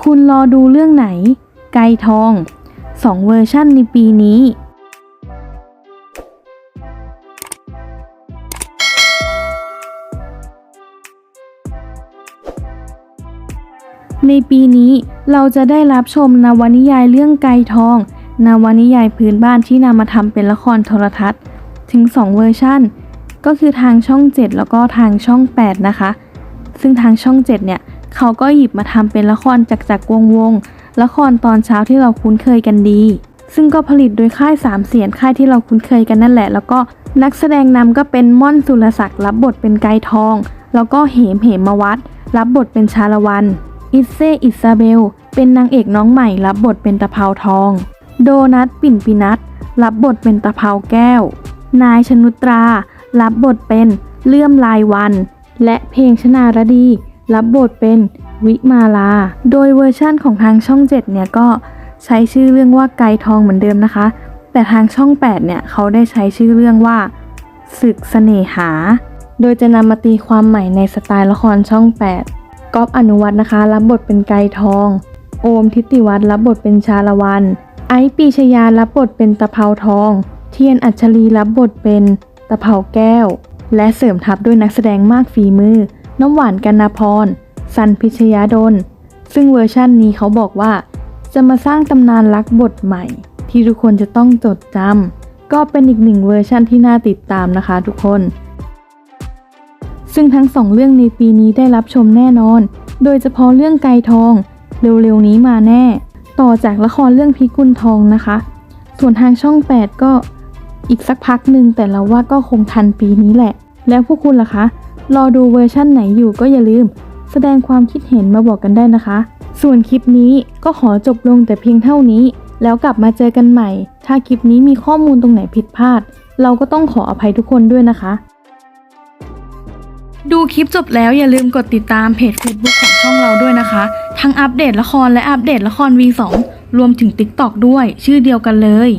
คุณรอดูเรื่องไหน ไกรทอง2เวอร์ชั่นในปีนี้ ในปีนี้เราจะได้รับชมนวนิยายเรื่องไกรทอง นวนิยายพื้นบ้านที่นำมาทำเป็นละครโทรทัศน์ ถึง 2 เวอร์ชั่น ก็คือทางช่อง 7 แล้วก็ทางช่อง 8 นะคะ ซึ่งทางช่อง 7 เนี่ย เขาก็หยิบมาทำเป็นละครจักจักวงวง ละครตอนเช้าที่เราคุ้นเคยกันดี ซึ่งก็ผลิตโดยค่ายสามเสียนค่ายที่เราคุ้นเคยกันนั่นแหละ แล้วก็นักแสดงนำก็เป็นม่อนสุรศักดิ์รับบทเป็นไกทอง แล้วก็เหมเหมวัดรับบทเป็นชาละวัน อิเซอิซาเบล เป็นนางเอกน้องใหม่ รับบทเป็นตะเภาทอง โดนัทปิ่นปินัทรับบทเป็นตะเภาแก้ว นายชนุตรา รับบทเป็นเลื่อมลายวัน และเพลงชนารดี รับบทเป็นวิมาลา โดยเวอร์ชั่นของทางช่อง 7 เนี่ยก็ใช้ชื่อเรื่องว่าไกทองเหมือนเดิมนะคะ แต่ทางช่อง 8 เนี่ยเขาได้ใช้ชื่อเรื่องว่าศึกเสน่หา โดยจะนำมาตีความใหม่ในสไตล์ละครช่อง 8ก๊อฟอนุวัฒน์นะคะ รับบทเป็นไกทอง โอมทิติวัฒน์รับบทเป็นชาละวัน ไอปีชยารับบทเป็นตะเภาทอง เทียนอัญชลีรับบทเป็นตะเภาแก้ว และเสริมทัพด้วยนักแสดงมากฝีมือ น้ำหวานกันนาพร สันพิชยาดล ซึ่งเวอร์ชั่นนี้เขาบอกว่า จะมาสร้างตำนานรักบทใหม่ ที่ทุกคนจะต้องจดจำก็เป็นอีกหนึ่งเวอร์ชั่นที่น่าติดตามนะคะทุกคน ซึ่งทั้งสองเรื่องในปีนี้ได้รับชมแน่นอน โดยเฉพาะเรื่องไกทอง เร็วๆนี้มาแน่ ต่อจากละครเรื่องพิกุลทองนะคะ ส่วนทางช่อง 8 ก็อีกสักพักหนึ่งแต่เราว่าก็คงทันปีนี้แหละ แล้วพวกคุณล่ะคะ รอดูเวอร์ชั่นไหนอยู่ก็อย่าลืม แสดงความคิดเห็นมาบอกกันได้นะคะ ส่วนคลิปนี้ก็ขอจบลงแต่เพียงเท่านี้ แล้วกลับมาเจอกันใหม่ ถ้าคลิปนี้มีข้อมูลตรงไหนผิดพลาด เราก็ต้องขออภัยทุกคนด้วยนะคะ ดูคลิปจบแล้วอย่าลืมกดติดตามเพจ Facebook ของช่องเราด้วยนะคะ ทั้งอัปเดตละครและอัปเดตละคร V2 รวมถึง TikTok ด้วย ชื่อเดียวกันเลย